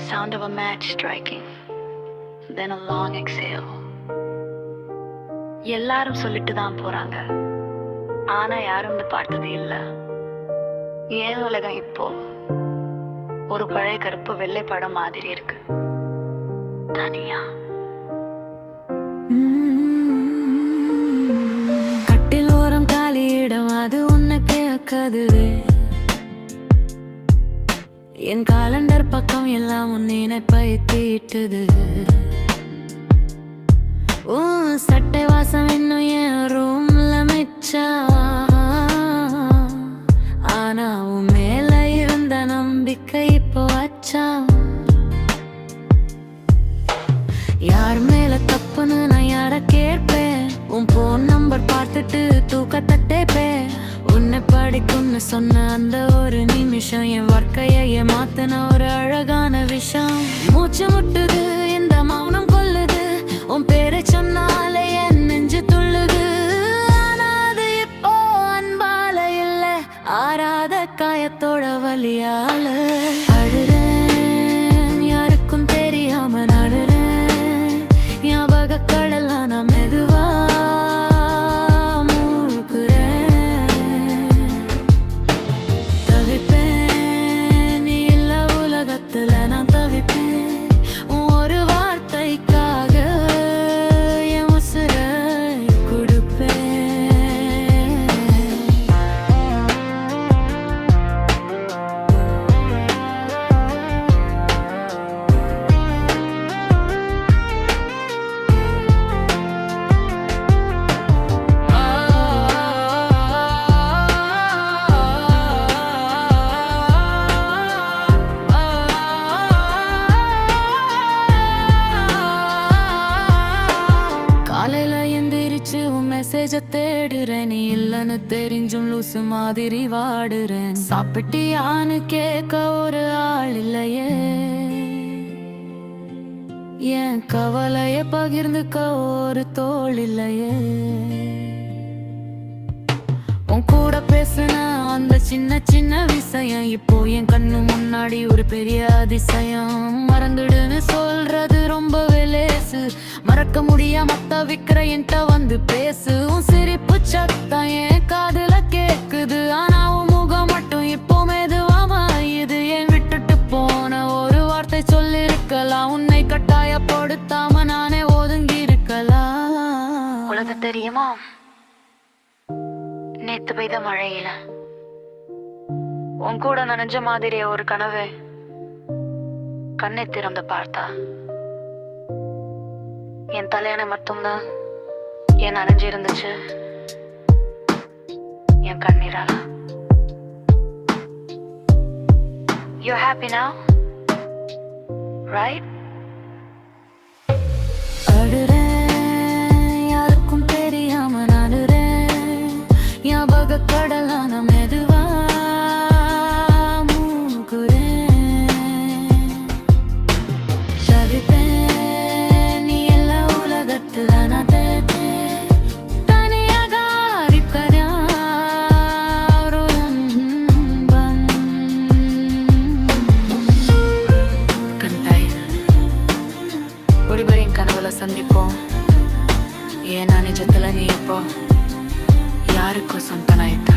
Sound of a match striking. Then a long exhale. எல்லாரும் சொல்லிட்டு தான் போறாங்க ஆனா யாரும் வந்து பார்த்தது இல்ல ஏன் உலகம் இப்போ ஒரு பழைய கருப்பு வெள்ளை படம் மாதிரி இருக்கு தனியா கட்டில் ஓரம் காலியிடம் அது உனக்கு கேட்கதுவே என் காலண்டர் பக்கம் எல்லாம் உன் நினைப்பை தீட்டுது. உன் சட்டை வாசம் இன்னும் என் ரூம்ல மிச்சா? ஆனா உன் மேல இருந்த நம்பிக்கை இப்போ வச்சா யார் மேல தப்புன்னு நான் யார கேட்பேன்? உன் போன் நம்பர் பார்த்துட்டு தூக்கத்தை தேப்பேன் உன்னை படிக்கும்னு சொன்ன அந்த ஒரு நீ நிமிஷம் என் வாழ்க்கைய ஏமாத்தின ஒரு அழகான விஷம். மூச்சு முட்டுது இந்த மௌனம் கொல்லுது உன் பேரை சொன்னாலே என் நெஞ்சு துள்ளுது. ஆனாது இப்போ அன்பால இல்ல. ஆறாத காயத்தோட வழியா காலையில எந்திரிச்சு உன் மெசேஜ தேடுறேன். நீ இல்லைன்னு தெரிஞ்சும் லூசு மாதிரி வாடுறேன். சாப்பிட்டியான்னு கேட்க ஒரு ஆள் இல்லையே. என் கவலைய பகிர்ந்துக்க ஒரு தோல் இல்லையே. உன் கூட பேசுன அந்த சின்ன சின்ன விஷயம் இப்போ என் கண்ணு முன்னாடி ஒரு பெரிய அதிசயம். மறந்துடுன்னு சொல்றது ரொம்ப மறக்க முடியாம தவிக்கிற என்கிட்ட வந்து பேசு. உன் சிரிப்பு சத்தம் என் காதுல கேக்குது. ஆனா உன் முகம் மட்டும் இப்போ மெதுவா மாயுது. என் விட்டுட்டு போன ஒரு வார்த்தை சொல்லிருக்கலாம். உன்னை கட்டாயப்படுத்தாம நானே ஒதுங்கி இருக்கலாம் உலகம் தெரியுமா? நேத்து பெய்த மழையில உன் கூட நனைஞ்ச மாதிரி ஒரு கனவு கண்ணை திறந்து பார்த்தா. என் தலையணை மட்டும்தான். என் அணைஞ்சு இருந்துச்சு. என் கண்ணீரால. யூ ஹாப்பி நா ரைட் அழுறேன். ஏன்னா நிஜத்துல நீ இப்போ? யாருக்கோ சொந்தனாயிட்ட